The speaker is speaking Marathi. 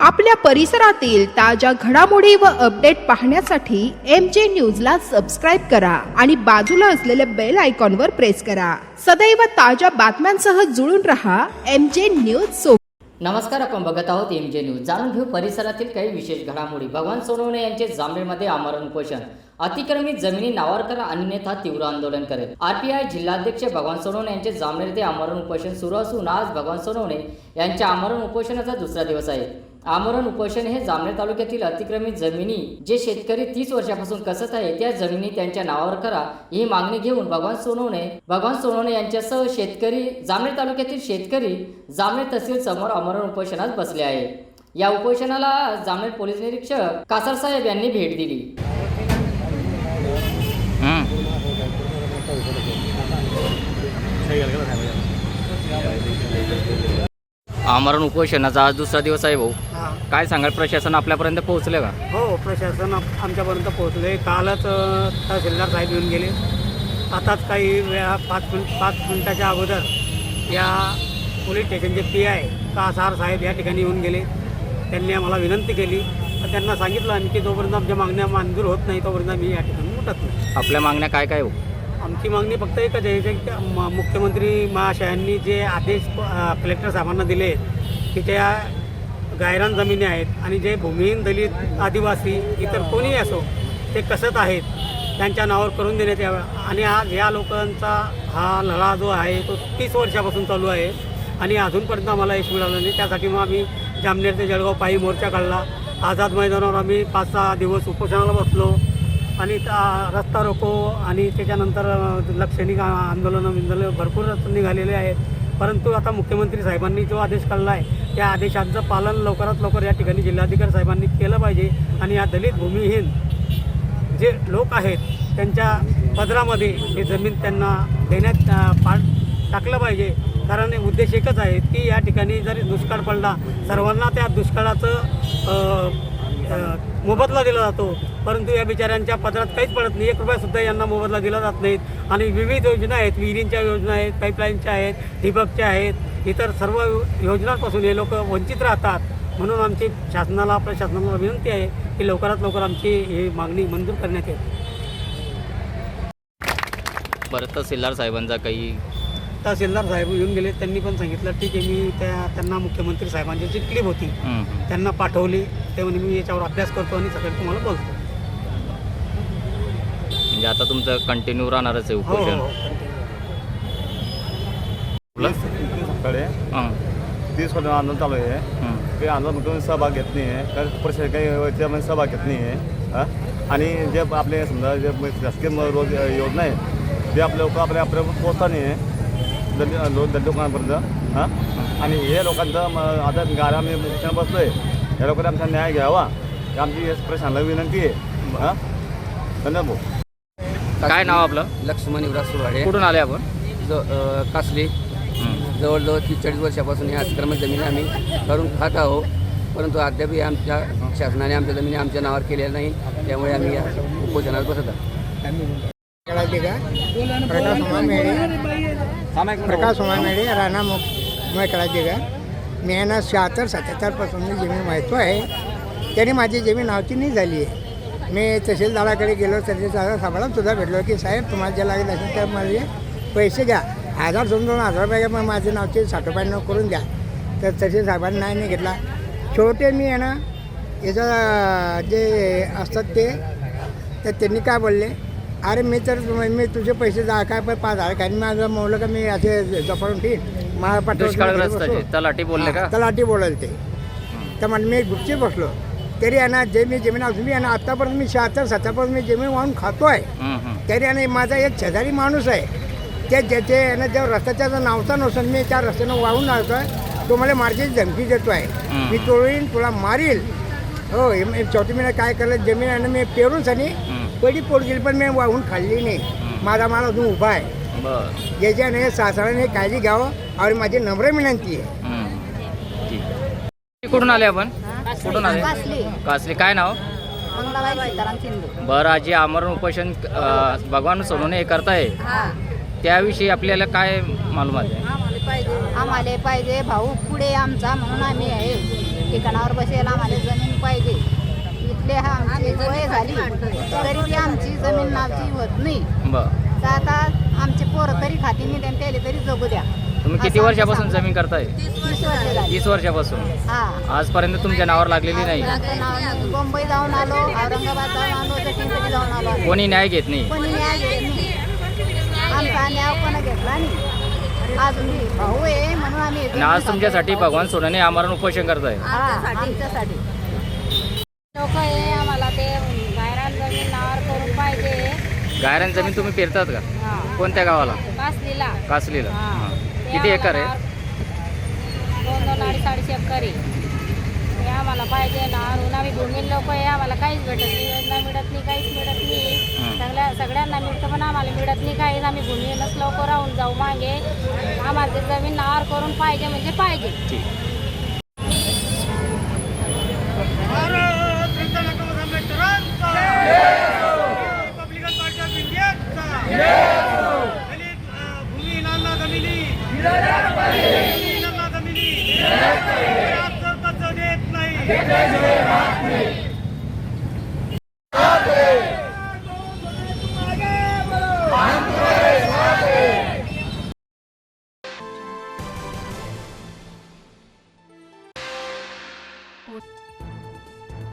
आपल्या परिसरातील ताज्या घडामोडी व अपडेट पाहण्यासाठी एम जे न्यूजला सबस्क्राईब करा आणि बाजूला असलेल्या बेल आयकॉनवर प्रेस करा. सदैव ताज्या बातम्यांसह जुळून रहा एम जे न्यूज सोबत. नमस्कार आपण बघत आहोत एम जे न्यूज जाणून घेऊ परिसरातील काही विशेष घडामोडी. भगवान सोनवणे यांचे जांभेडमध्ये आमरण उपोषण अतिक्रमित जमिनी नावावर करा अन्यथा तीव्र आंदोलन करेल. आरपीआय जिल्हाध्यक्ष भगवान सोनवणे यांचे जांभेड ते आमरण उपोषण सुरू असून आज भगवान सोनवणे यांच्या आमरण उपोषणाचा दुसरा दिवस आहे. आमरण उपोषण हे जामनेर तालुक्यातील अतिक्रमित जमिनी जे शेतकरी तीस वर्षापासून कसत आहे त्या जमिनी त्यांच्या नावावर करा ही मागणी घेऊन भगवान सोनवणे भगवान सोनवणे यांच्यासह शेतकरी जामनेर तालुक्यातील शेतकरी जामनेर तहसील समोर आमरण उपोषणात बसले आहे या उपोषणाला जामनेर पोलीस निरीक्षक कासार साहेब यांनी भेट दिली. आमरण उपोषणाचा आज दुसरा दिवस आहे भाऊ. हा. काय सांगाल प्रशासन आपल्यापर्यंत पोहोचले का? हो प्रशासन आप- आमच्यापर्यंत पोहोचले कालच अ, तहसीलदार साहेब येऊन गेले. आताच काही वेळा पाच मिनिट पाच मिनिटाच्या अगोदर या पोलीस स्टेशनचे पी आय कासार साहेब या ठिकाणी येऊन गेले. त्यांनी आम्हाला विनंती केली. पण त्यांना सांगितलं आम्ही की जोपर्यंत आमच्या मागण्या मंजूर होत नाही तोपर्यंत आम्ही या ठिकाणी उठत नाही. आपल्या मागण्या काय काय हो? आमची मागणी फक्त एकच आहे की म- मुख्यमंत्री महाशयांनी जे आदेश कलेक्टर साहेबांना दिले की त्या गायरान जमिनी आहेत आणि जे भूमिहीन दलित आदिवासी इतर कोणीही असो ते कसत आहेत त्यांच्या नावावर करून देण्यात यावं. आणि आज या लोकांचा हा लढा जो आहे तो तीस वर्षापासून चालू आहे. आणि अजूनपर्यंत आम्हाला यश मिळालं नाही. त्यासाठी मग आम्ही जामनेर ते जळगाव पायी मोर्चा काढला. आझाद मैदानावर आम्ही पाच सहा दिवस उपोषणाला बसलो. आणि रस्ता रोको आणि त्याच्यानंतर लक्षणिक आंदोलनं बिंदोलनं भरपूर निघालेले आहेत. परंतु आता मुख्यमंत्री साहेबांनी जो आदेश काढला आहे त्या आदेशांचं पालन लवकरात लवकर या ठिकाणी जिल्हाधिकारी साहेबांनी केलं पाहिजे. आणि या दलित भूमिहीन जे लोक आहेत त्यांच्या पदरामध्ये ही जमीन त्यांना देण्यात पा टाकलं पाहिजे. कारण उद्देश एकच आहे की या ठिकाणी जरी दुष्काळ पडला सर्वांना त्या दुष्काळाचं मोबदला दिला जातो. परंतु या बिचाऱ्यांच्या पदरात काहीच पडत नाही. एक रुपयासुद्धा यांना मोबदला दिला जात नाहीत. आणि विविध योजना आहेत. विहिरींच्या योजना आहेत पाईपलाईनच्या आहेत ठिबकच्या आहेत. इतर सर्व योजनांपासून हे लोक वंचित राहतात. म्हणून आमची शासनाला आपल्या शासनाला विनंती आहे की लवकरात लवकर आमची ही मागणी मंजूर करण्यात येईल. बरं तहसीलदार साहेबांचा काही तहसीलदार साहेब येऊन गेले. त्यांनी पण सांगितलं ठीक आहे मी त्या त्यांना मुख्यमंत्री साहेबांची जी क्लिप होती. त्यांना पाठवली. ते म्हणे मी याच्यावर अभ्यास करतो आणि सकाळी तुम्हाला बोलतो. म्हणजे आता तुमचं कंटिन्यू राहणारच आहे हो उपोषण हो बोला. हं, तीस वर्ष आंदोलन चालू आहे. हं. काही आंदोलन कोणी सहभाग घेत नाही आहे. काही परिषद काही याच्यामध्ये सहभाग घेत नाही आहे. हा? आणि जे आपले समजा जे शासकीय म- रोज योजना आहे ते आपले लोक आपल्या आपल्यापर्यंत पोहोचता नाही आहे. दलित लो- दलित लोकांपर्यंत. हां? आणि हे लोकांचं म- आता गाड्या आम्ही शिक्षण बसलो आहे या लोकांनी आमचा न्याय घ्यावा. ही आमची प्रशासनाला विनंती आहे. हां? धन्यवाद भाऊ. काय नाव आपलं? लक्ष्मण युवराज सुराडे कुठून आले आपण? ज कासली. हं. जवळजवळ तीस चाळीस वर्षापासून या अतिक्रमित जमिनी आम्ही करून खात आहोत. परंतु अद्यापही आमच्या शासनाने आमच्या जमिनी आमच्या नावावर केलेल्या नाही. त्यामुळे आम्ही या उपोषणात बसत आहोत. कळायचे का प्रकाश मेळे प्रकाश मेळे राणा मुंबई कळायचे का? मी आहे ना शहात्तर सत्याहत्तरपासून मी जमीन माहितो आहे. त्याने माझी जमीन नावची नाही झाली आहे. मी तहसीलदाराकडे गेलो तहसीलदार साहेबांना सुद्धा भेटलो की साहेब तुम्हाला जे लागेल असेल तर माझे पैसे द्या. हजार दोन दोन हजार रुपये मग माझे नावचे साठोपायनं करून द्या. तर तहसील साहेबांनी नाही नाही घेतला. शेवटी मी आहे ना याचं जे असतात ते तर त्यांनी काय बोलले? अरे मी तर मी तुझे पैसे जा काय पण पाच हजार काय माझं म्हणलं का मी असे जपडून ठेवीन? दुष्काळग्रस्ताचे तलाठी बोलले का? तलाठी बोलायला ते. तर म्हणजे मी गुपचे बसलो. तरी आहे ना जे मी जमीन अजून मी आहे ना आत्तापर्यंत मी शहात्तर सत्तापर्यंत मी जमीन वाहून खातो आहे. तरी आणि माझा एक शेजारी माणूस आहे. ते ज्याचे आहे ना जेव्हा रस्त्याच्या जर नावचा नसेल मी त्या रस्त्यानं वाहून लावतो आहे तो मला मारण्याची धमकी देतो आहे. मी तोडीन तुला मारील. हो चौथी महिन्यात काय केलं जमीन ना मी पेरूनच आणि. पडी पोट गेली पण मी वाहून खाल्ली नाही. माझा माल अजून उभा आहे. बरं. ज्याच्याने सासऱ्याने काळजी घ्यावं आणि माझी नम्र विनंती आहे. ठीक. आहे. कुठून आले आपण? कुठून आले? कासली. काय नाव? मंगलाबाई सीताराम शिंदे. बरं आजी आमरण उपोषण अ, भगवान सोनवणे हे करताय. हा. त्याविषयी आपल्याला काय मालूमात आहे? आम्हाला पाहिजे. भाऊ पुढे आमचा म्हणून आम्ही आहे. ठिकाणावर बसेल आम्हाला जमीन पाहिजे. इथले हा आमची वय झाली तरी ती आमची जमीन नावची होत नाही. बरं. तर आता तरी खाती नाही त्यांनी त्याला तरी जगू द्या. तुम्ही किती असं वर्षापासून जमीन करताय? तीस वर्ष झाली. तीस वर्षापासून? हा. आजपर्यंत तुमच्या नावावर लागलेली नाही. नाव मुंबई जाऊन आलो औरंगाबाद जाऊन आलो जटींकडे जाऊन आलो आम्ही. कोणी न्याय घेत नाही? कोणी न्याय घेत नाही. आमचा न्याय कोणा घेतला नाही? अजून मी भाऊ आहे म्हणून आम्ही आणि आज तुमच्यासाठी भगवान सोनवणे आमरण उपोषण करताय. हा, आमच्यासाठी. लोक हे आम्हाला ते गायरान जमीन नावावर करून पाहिजे. गायरान जमीन तुम्ही पेरतात का? कोणत्या गावाला? कासलीला. कासलीला. हा. ते किती एकर आम्हाला आहे दोन दोन अडीच अडीच एकर आहे. ते आम्हाला पाहिजे ना म्हणून आम्ही भूमी लोक आहे आम्हाला काहीच भेटत नाही. योजना मिळत नाही काहीच मिळत नाही. हं. सगळ्या सगळ्यांना मिळतं पण आम्हाला मिळत नाही काहीच आम्ही भूमीनच लोक राहून जाऊ मागे. आम्हाला ते जमीन नावावर करून पाहिजे म्हणजे पाहिजे. ठीक.